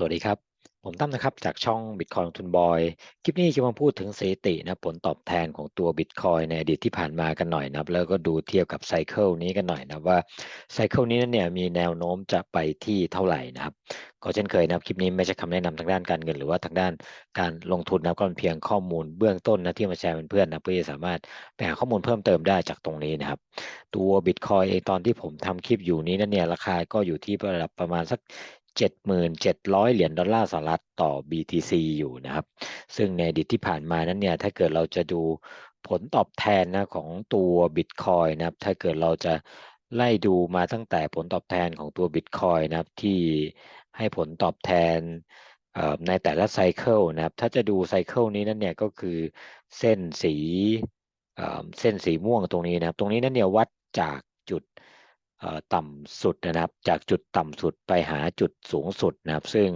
สวัสดีครับ ผมตั้มนะครับ จากช่อง Bitcoin ลงทุนบอย คลิปนี้จะมาพูดถึงสถิตินะผลตอบแทนของตัว Bitcoin ในอดีตที่ผ่านมากันหน่อยนะครับ แล้วก็ดูเทียบกับไซเคิลนี้กันหน่อยนะว่าไซเคิลนี้เนี่ยมีแนวโน้มจะไปที่เท่าไหร่นะครับ ก็เช่นเคยนะครับ คลิปนี้ไม่ใช่คำแนะนำทางด้านการเงิน หรือว่าทางด้านการลงทุนนะก็เป็นเพียงข้อมูลเบื้องต้นนะที่มาแชร์เป็นเพื่อนนะเพื่อจะสามารถไปหาข้อมูลเพิ่มเติมได้จากตรงนี้นะครับ ตัว Bitcoin เองตอนที่ผมทำคลิปอยู่นี้นั่นเนี่ยราคาก็อยู่ที่ระดับประมาณสัก 7,700 เหรียญดอลลาร์สหรัฐต่อ BTC อยู่นะครับ ซึ่งในอดีตที่ผ่านมานั้นเนี่ย ถ้าเกิดเราจะดูผลตอบแทนนะของตัว Bitcoin นะครับ ถ้าเกิดเราจะไล่ดูมาตั้งแต่ผลตอบแทนของตัว Bitcoin นะครับที่ให้ผลตอบแทนในแต่ละไซเคิลนะครับ ถ้าจะดูไซเคิลนี้นั่นเนี่ยก็คือเส้นสีเส้นสีม่วงตรงนี้นะครับ ตรงนี้นั่นเนี่ยวัดจากจุด ต่ำสุดนะครับ จากจุดต่ำสุดไปหาจุดสูงสุดนะครับ ซึ่ง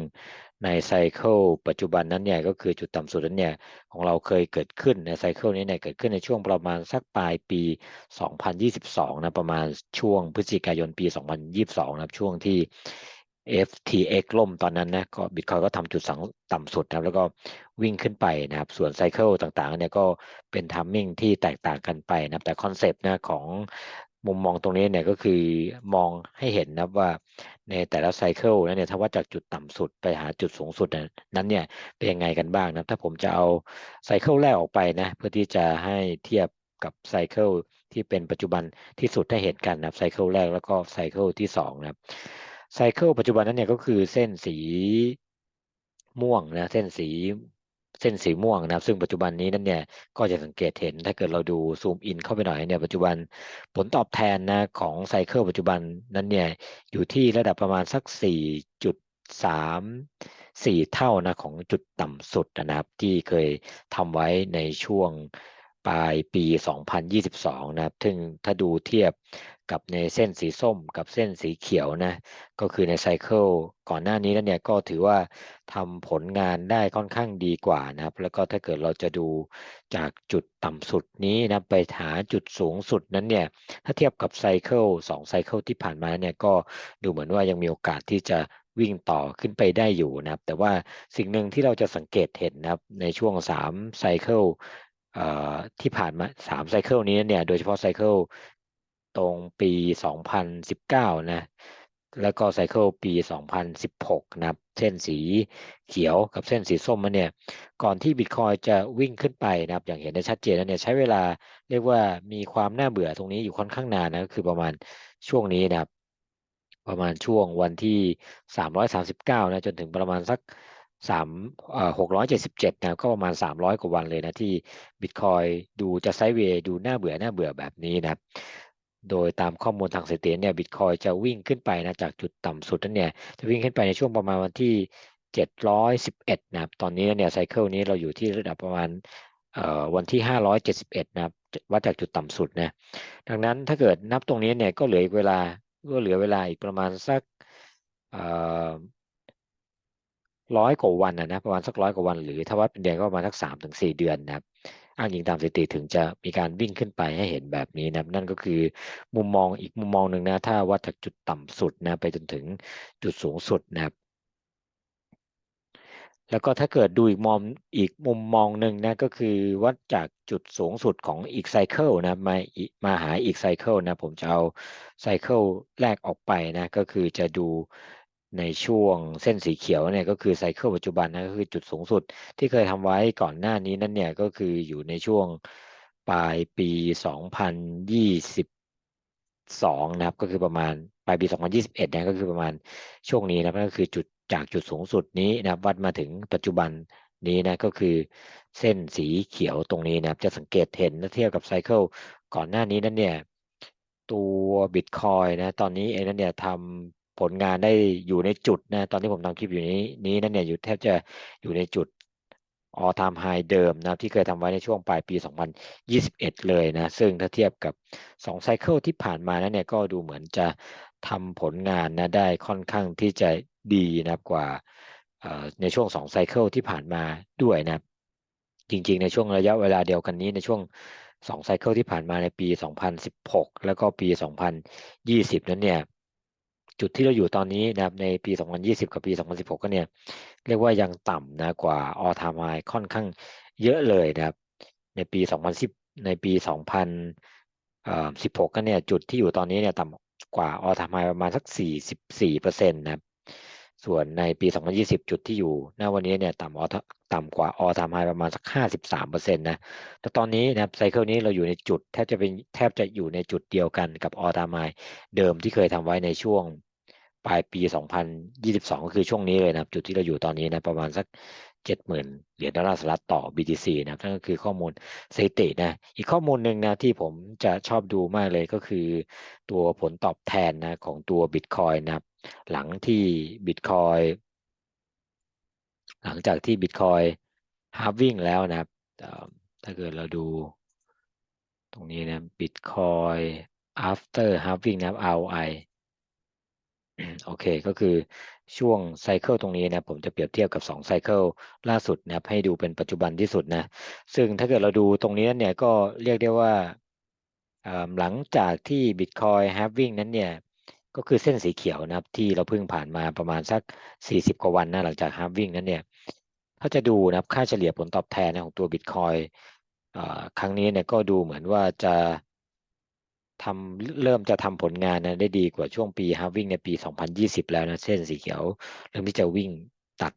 ในไซเคิลปัจจุบันนั้นเนี่ยก็คือจุดต่ำสุดนั้นเนี่ยของเราเคยเกิดขึ้นในไซเคิลนี้เนี่ยเกิดขึ้นในช่วงประมาณสักปลายปี 2022 นะประมาณช่วงพฤศจิกายนปี 2022 นะครับช่วงที่ FTX ล่มตอนนั้นนะก็บิตคอยก็ทำจุดสังต่ำสุดนะแล้วก็วิ่งขึ้นไปนะครับ ส่วนไซเคิลต่างๆเนี่ยก็เป็นทัมมิ่งที่แตกต่างกันไปนะแต่คอนเซปต์นะของ มุมมองตรงนี้เนี่ยก็คือมองให้เห็นนะว่าในแต่ละไซเคิลนั้นเนี่ยถ้าว่าจากจุดต่ำสุดไปหาจุดสูงสุดนั้นเนี่ยเป็นยังไงกันบ้างนะถ้าผมจะเอาไซเคิลแรกออกไปนะเพื่อที่จะให้เทียบกับไซเคิลที่เป็นปัจจุบันที่สุดให้เห็นกันนะไซเคิลแรกแล้วก็ไซเคิลที่2นะไซเคิลปัจจุบันนั้นเนี่ยก็คือเส้นสีม่วงนะเส้นสี เส้นสีม่วงนะครับ ซึ่งปัจจุบันนี้นั่นเนี่ยก็จะสังเกตเห็นถ้าเกิดเราดูซูมอินเข้าไปหน่อยเนี่ยปัจจุบันผลตอบแทนนะของไซเคิลปัจจุบันนั้นเนี่ยอยู่ที่ระดับประมาณสัก 4.3 4 เท่านะของจุดต่ำสุดนะครับ ที่เคยทำไว้ในช่วงปลายปี 2022 นะครับ ซึ่งถ้าดูเทียบ กับในเส้นสีส้มกับเส้นสีเขียวนะก็คือในไซเคิลก่อนหน้านี้นั่นเนี่ยก็ถือว่าทำผลงานได้ค่อนข้างดีกว่านะครับ แล้วก็ถ้าเกิดเราจะดูจากจุดต่ำสุดนี้นะไปหาจุดสูงสุดนั้นเนี่ยถ้าเทียบกับไซเคิลสองไซเคิลที่ผ่านมาเนี่ยก็ดูเหมือนว่ายังมีโอกาสที่จะวิ่งต่อขึ้นไปได้อยู่นะครับ แต่ว่าสิ่งหนึ่งที่เราจะสังเกตเห็นนะครับในช่วง3ไซเคิลที่ผ่านมา3ไซเคิลนี้เนี่ยโดยเฉพาะไซเคิล ตรงปี 2019 นะ แล้วก็ไซเคิลปี 2016 นะครับ เส้นสีเขียวกับเส้นสีส้มมันเนี่ย ก่อนที่บิตคอยจะวิ่งขึ้นไปนะครับ อย่างเห็นได้ชัดเจนแล้วเนี่ยใช้เวลาเรียกว่ามีความน่าเบื่อตรงนี้อยู่ค่อนข้างนานนะก็คือประมาณช่วงนี้นะครับ ประมาณช่วงวันที่ 339 นะ จนถึงประมาณสักสามหกร้อยเจ็ดสิบเจ็ดนะก็ประมาณสามร้อยกว่าวันเลยนะที่บิตคอยดูจะไซด์เวย์ดูน่าเบื่อน่าเบื่อแบบนี้นะครับ โดยตามข้อมูลทางสถิติเนี่ยบิตคอยจะวิ่งขึ้นไปนะจากจุดต่ำสุดนั้นเนี่ยจะวิ่งขึ้นไปในช่วงประมาณวันที่เจ็ดร้อยสิบเอ็ดนะครับ ตอนนี้เนี่ยไซเคิลนี้เราอยู่ที่ระดับประมาณเอ่อวันที่ห้าร้อยเจ็ดสิบเอ็ดนะครับวัดจากจุดต่ำสุดนะดังนั้นถ้าเกิดนับตรงนี้เนี่ยก็เหลืออีกเวลาก็เหลือเวลาอีกประมาณสักร้อยกว่าวันนะนะประมาณสักร้อยกว่าวัน หรือถ้าวัดเป็นเดือนก็ประมาณสักสามถึงสี่เดือนนะครับ อ้างอิงตามสถิติถึงจะมีการวิ่งขึ้นไปให้เห็นแบบนี้นะนั่นก็คือมุมมองอีกมุมมองหนึ่งนะถ้าวัดจากจุดต่ำสุดนะไปจนถึงจุดสูงสุดนะครับแล้วก็ถ้าเกิดดูอีกมองอีกมุมมองหนึ่งนะก็คือวัดจากจุดสูงสุดของอีกไซเคิลนะมามาหาอีกไซเคิลนะผมจะเอาไซเคิลแรกออกไปนะก็คือจะดู ในช่วงเส้นสีเขียวเนี่ยก็คือไซเคิลปัจจุบันนะก็คือจุดสูงสุดที่เคยทำไว้ก่อนหน้านี้นั่นเนี่ยก็คืออยู่ในช่วงปลายปี 2022 นะครับ ก็คือประมาณปลายปี 2021นะก็คือประมาณช่วงนี้นะก็คือจุดจากจุดสูงสุดนี้นะครับวัดมาถึงปัจจุบันนี้นะก็คือเส้นสีเขียวตรงนี้นะครับจะสังเกตเห็นเทียบกับไซเคิลก่อนหน้านี้นั่นเนี่ยตัวบิตคอยนะตอนนี้เองนั่นเนี่ยทำ ผลงานได้อยู่ในจุดนะตอนที่ผมทำคลิปอยู่นี้นี้นั่นเนี่ยอยู่แทบจะอยู่ในจุด all time high เดิมนะที่เคยทำไว้ในช่วงปลายปี 2021 เลยนะ ซึ่งถ้าเทียบกับ2ไซเคิลที่ผ่านมานั้นเนี่ยก็ดูเหมือนจะทำผลงานนะได้ค่อนข้างที่จะดีนะกว่าในช่วง2ไซเคิลที่ผ่านมาด้วยนะจริงๆ ในช่วงระยะเวลาเดียวกันนี้ในช่วง2ไซเคิลที่ผ่านมาในปี 2016 แล้วก็ปี 2020 นั้นเนี่ย จุดที่เราอยู่ตอนนี้นะครับในปี 2020 กับปี 2016 ก็เนี่ย เรียกว่ายังต่ำนะกว่าออทามายค่อนข้างเยอะเลยนะครับ ในปี 2010 ในปี 2016 ก็เนี่ย จุดที่อยู่ตอนนี้เนี่ยต่ำกว่าออทามายประมาณสัก 44เปอร์เซ็นต์นะครับ ส่วนในปี 2020 จุดที่อยู่ณวันนี้เนี่ยต่ำออต่ำกว่าออทามไฮประมาณสัก 53เปอร์เซ็นต์นะ แต่ตอนนี้นะครับไซเคิลนี้เราอยู่ในจุดแทบจะเป็นแทบจะอยู่ในจุดเดียวกันกับออทามไฮเดิมที่เคยทำไว้ในช่วงปลายปี 2022 ก็คือช่วงนี้เลยนะครับ จุดที่เราอยู่ตอนนี้นะประมาณสัก 70,000 เหรียญดอลลาร์สหรัฐต่อ BTC นะครับนั่นก็คือข้อมูลสถิตินะ อีกข้อมูลหนึ่งนะที่ผมจะชอบดูมากเลยก็คือตัวผลตอบแทนนะของตัว Bitcoin นะครับ หลังที่ Bitcoin หลังจากที่ Bitcoin halving แล้วนะครับ ถ้าเกิดเราดูตรงนี้นะ Bitcoin after halving นะครับ ROI โอเคก็คือช่วงไซเคิลตรงนี้นะผมจะเปรียบเทียบกับ2ไซเคิลล่าสุดนะครับให้ดูเป็นปัจจุบันที่สุดนะ ซึ่งถ้าเกิดเราดูตรงนี้เนี่ยก็เรียกได้ว่าหลังจากที่ Bitcoin h a v i n g นั้นเนี่ย ก็คือเส้นสีเขียวนะครับที่เราเพิ่งผ่านมาประมาณสัก 40 กว่าวันนะหลังจาก h a v i n g นั้นเนี่ยถ้าจะดูนะครับค่าเฉลี่ยผลตอบแทนของตัว Bitcoin ครั้งนี้เนี่ยก็ดูเหมือนว่าจะ ทำเริ่มจะทำผลงานนะได้ดีกว่าช่วงปีฮาวิ่งในปี 2020 แล้วนะเส้นสีเขียวเริ่มที่จะวิ่งตัด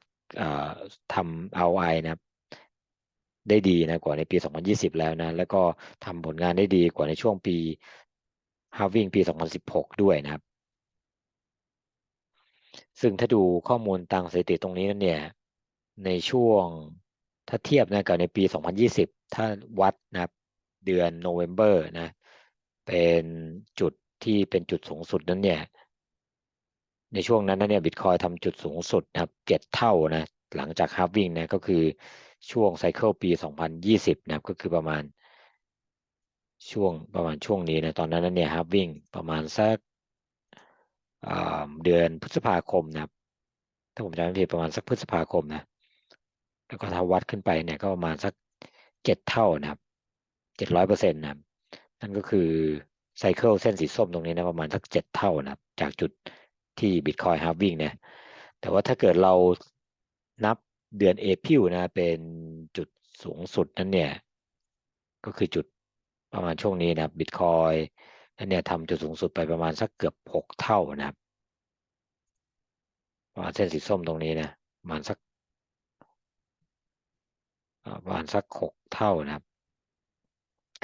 ทำเอาไอนะได้ดีนะกว่าในปี 2020 แล้วนะแล้วก็ทำผลงานได้ดีกว่าในช่วงปีฮาวิ่งปี 2016 ด้วยนะครับ ซึ่งถ้าดูข้อมูลตางสถิติตรงนี้นั่นเนี่ยในช่วงถ้าเทียบนะกับในปี 2020 ถ้าวัดนะครับเดือนโนเวม ber นะ เป็นจุดที่เป็นจุดสูงสุดนั้นเนี่ย ในช่วงนั้นเนี่ยบิตคอยทำจุดสูงสุดนะครับเจ็ดเท่านะ หลังจากฮาร์วิ่งนะก็คือช่วงไซเคิลปี 2020 นะครับ ก็คือประมาณช่วงประมาณช่วงนี้นะตอนนั้นเนี่ยฮาร์วิ่งประมาณสักเดือนพฤษภาคมนะครับ ถ้าผมจำไม่ผิดประมาณสักพฤษภาคมนะ แล้วก็ถ้าวัดขึ้นไปเนี่ยก็ประมาณสักเจ็ดเท่านะครับเจ็ดร้อยเปอร์เซ็นต์นะครับ นั่นก็คือไซเคิลเส้นสีส้มตรงนี้นะประมาณสักเจ็ดเท่านะครับจากจุดที่ Bitcoin halving เนี่ยแต่ว่าถ้าเกิดเรานับเดือนเอพิลนะเป็นจุดสูงสุดนั้นเนี่ยก็คือจุดประมาณช่วงนี้นะบิตคอยนั่นเนี่ยทำจุดสูงสุดไปประมาณสักเกือบหกเท่านะครับประมาณเส้นสีส้มตรงนี้นะประมาณสักประมาณสักหกเท่านะครับ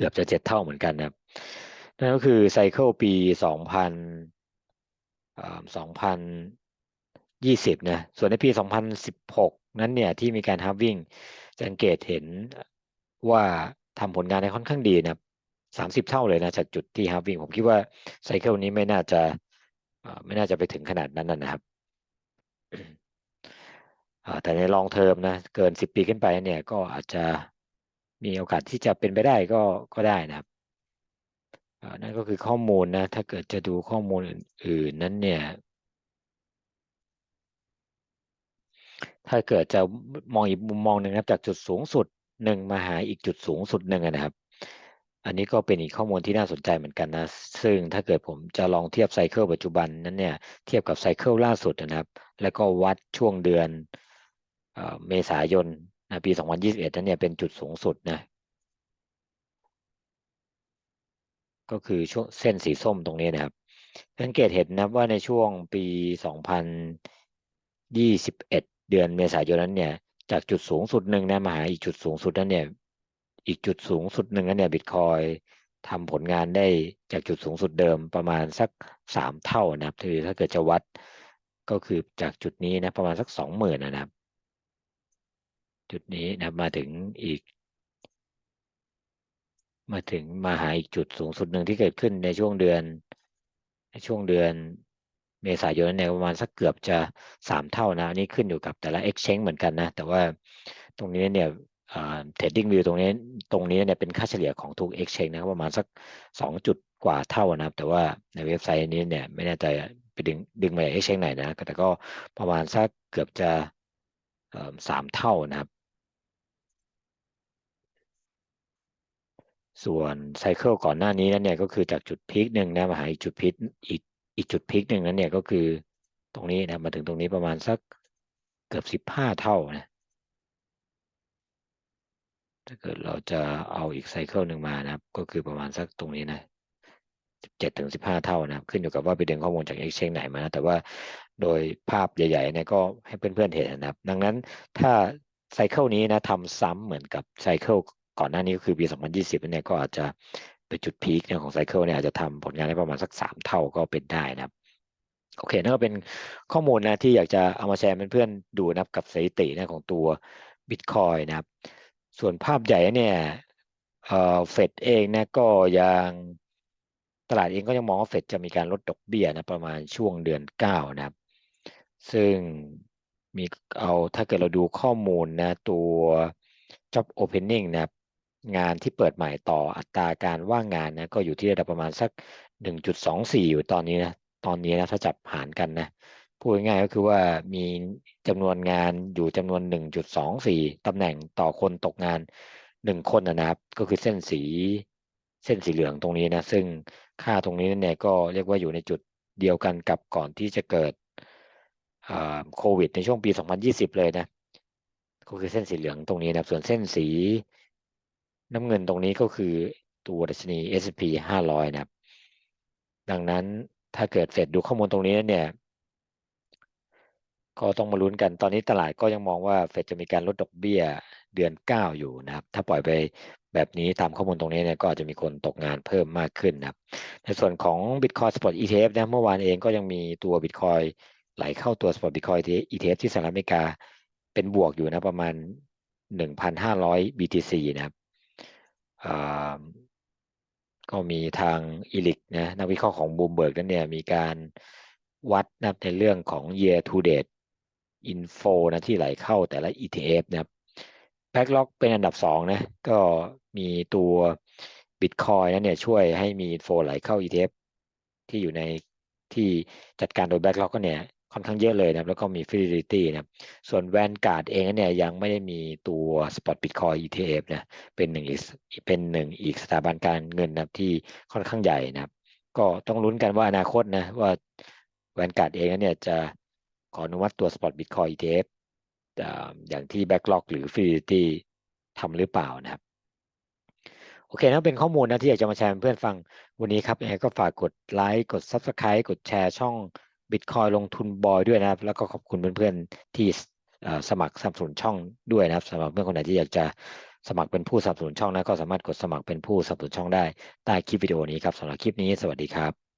กือบจะเจ็ดเท่าเหมือนกันนะครับ นั่นก็คือไซเคิลปีสองพันสองพันยี่สิบนะ ส่วนในปีสองพันสิบหกนั้นเนี่ยที่มีการฮาร์วิ่งสังเกตเห็นว่าทำผลงานได้ค่อนข้างดีนะสามสิบเท่าเลยนะจากจุดที่ฮาร์วิ่งผมคิดว่าไซเคิลนี้ไม่น่าจะไม่น่าจะไปถึงขนาดนั้นนะครับแต่ในลองเทอมนะเกินสิบปีขึ้นไปเนี่ยก็อาจจะ มีโอกาสที่จะเป็นไปได้ก็ก็ได้นะครับนั่นก็คือข้อมูลนะ ถ้าเกิดจะดูข้อมูลอื่น ๆ นั้นเนี่ย ถ้าเกิดจะมองอีกมุมมองหนึ่งนะครับ จากจุดสูงสุดหนึ่งมาหาอีกจุดสูงสุดหนึ่งนะครับ อันนี้ก็เป็นอีกข้อมูลที่น่าสนใจเหมือนกันนะ ซึ่งถ้าเกิดผมจะลองเทียบไซเคิลปัจจุบันนั้นเนี่ย เทียบกับไซเคิลล่าสุดนะครับ แล้วก็วัดช่วงเดือนเมษายน ปี 2021นั้นเนี่ยเป็นจุดสูงสุดนะก็คือช่วงเส้นสีส้มตรงนี้นะครับสังเกตเห็นนะว่าในช่วงปี 2021 เดือนเมษายนนั้นเนี่ยจากจุดสูงสุดหนึ่งนะมาหาอีกจุดสูงสุดนั้นเนี่ยอีกจุดสูงสุดหนึ่งนั้นเนี่ยบิตคอยทำผลงานได้จากจุดสูงสุดเดิมประมาณสักสามเท่านะครับถ้าเกิดจะวัดก็คือจากจุดนี้นะประมาณสักสองหมื่นนะครับ จุดนี้นะมาถึงอีก มาถึงมาหาอีกจุดสูงสุดหนึ่งที่เกิดขึ้นในช่วงเดือนในช่วงเดือนเมษายนเนี่ยประมาณสักเกือบจะสามเท่านะนี่ขึ้นอยู่กับแต่ละ exchange เหมือนกันนะ แต่ว่าตรงนี้เนี่ยเทรดดิ้งวิวตรงนี้ตรงนี้เนี่ยเป็นค่าเฉลี่ยของทุก exchange นะครับประมาณสักสองจุดกว่าเท่านะครับ แต่ว่าในเว็บไซต์นี้เนี่ยไม่แน่ใจไปดึงดึงมาจาก exchange ไหนนะแต่ก็ประมาณสักเกือบจะสามเท่านะครับ ส่วนไซเคิลก่อนหน้านี้นั่นเนี่ยก็คือจากจุดพีคหนึ่งนะมาหาอีกจุดพีคอีกอีกจุดพีคหนึ่งนั้นเนี่ยก็คือตรงนี้นะมาถึงตรงนี้ประมาณสักเกือบสิบห้าเท่านะถ้าเกิดเราจะเอาอีกไซเคิลหนึ่งมานะครับ ก็คือประมาณสักตรงนี้นะเจ็ดถึงสิบห้าเท่านะครับ ขึ้นอยู่กับว่าไปดึงข้อมูลจาก Exchange ไหนมานะแต่ว่าโดยภาพใหญ่ๆเนี่ยก็ให้เพื่อนๆเห็นนะครับ ดังนั้นถ้าไซเคิลนี้นะทำซ้ำเหมือนกับไซเคิล ก่อนหน้านี้ก็คือปี 2020เนี่ยก็อาจจะเป็นจุดพีคเนี่ยของไซเคิลเนี่ยอาจจะทำผลงานได้ประมาณสักสามเท่าก็เป็นได้นะครับโอเคนั่นก็เป็นข้อมูลนะที่อยากจะเอามาแชร์เพื่อนๆดูนะครับกับสถิตินะของตัว Bitcoin นะครับ ส่วนภาพใหญ่เนี่ยเอ่อเฟดเองนะก็ยังตลาดเองก็ยังมองว่าเฟดจะมีการลดดอกเบี้ยนะประมาณช่วงเดือนเก้านะครับ ซึ่งมีเอาถ้าเกิดเราดูข้อมูลนะตัว job opening นะครับ งานที่เปิดใหม่ต่ออัตราการว่างงานนะก็อยู่ที่ระดับประมาณสัก 1.24 อยู่ตอนนี้นะตอนนี้นะถ้าจับหารกันนะพูดง่ายๆก็คือว่ามีจำนวนงานอยู่จำนวน 1.24 ตำแหน่งต่อคนตกงาน 1 คนนะครับ ก็คือเส้นสีเส้นสีเหลืองตรงนี้นะ ซึ่งค่าตรงนี้เนี่ยก็เรียกว่าอยู่ในจุดเดียวกันกับก่อนที่จะเกิดโควิดในช่วงปี 2020 เลยนะก็คือเส้นสีเหลืองตรงนี้นะส่วนเส้นสี น้ำเงินตรงนี้ก็คือตัวดัชนี S&P 500 นะครับ ดังนั้นถ้าเกิดเฟดดูข้อมูลตรงนี้เนี่ย ก็ต้องมาลุ้นกันตอนนี้ตลาดก็ยังมองว่าเฟดจะมีการลดดอกเบี้ยเดือน 9 อยู่นะครับ ถ้าปล่อยไปแบบนี้ตามข้อมูลตรงนี้เนี่ยก็อาจจะมีคนตกงานเพิ่มมากขึ้นนะครับ ในส่วนของ Bitcoin Spot ETF นะเมื่อวานเองก็ยังมีตัว Bitcoin ไหลเข้าตัว Spot Bitcoin ETF ที่สหรัฐอเมริกาเป็นบวกอยู่นะประมาณ 1,500 BTC นะครับ ก็มีทางอีลิกนะนักวิเคราะห์ของบูมเบิร์กนั้นเนี่ยมีการวัดนะในเรื่องของ year to date info นะที่ไหลเข้าแต่ละ ETF นะครับแบ็กล็อกเป็นอันดับสองนะก็มีตัว Bitcoin นั้นเนี่ยช่วยให้มีอินโฟไหลเข้า ETF ที่อยู่ในที่จัดการโดยแบ็กล็อกก็เนี่ย ค่อนข้างเยอะเลยนะครับแล้วก็มี Fidelity นะส่วน Vanguard เองเนี่ยยังไม่ได้มีตัว Spot Bitcoin ETF นะเป็นหนึ่งอีกเป็นหนึ่งอีกสถาบันการเงินนะที่ค่อนข้างใหญ่นะครับก็ต้องลุ้นกันว่าอนาคตนะว่า Vanguard เองเนี่ยจะขออนุมัติตัว Spot Bitcoin ETF อย่างที่ Backlog หรือ Fidelity ทำหรือเปล่านะครับโอเคนะเป็นข้อมูลนะที่อยากจะมาแชร์เพื่อนฟังวันนี้ครับยังไงก็ฝากกดไลค์กด Subscribe กดแชร์ช่อง Bitcoin ลงทุนบอยด้วยนะครับ แล้วก็ขอบคุณเพื่อนๆที่สมัครสนับสนุนช่องด้วยนะครับสำหรับเพื่อนคนไหนที่อยากจะสมัครเป็นผู้สนับสนุนช่องนะก็สามารถกดสมัครเป็นผู้สนับสนุนช่องได้ใต้คลิปวิดีโอนี้ครับสำหรับคลิปนี้สวัสดีครับ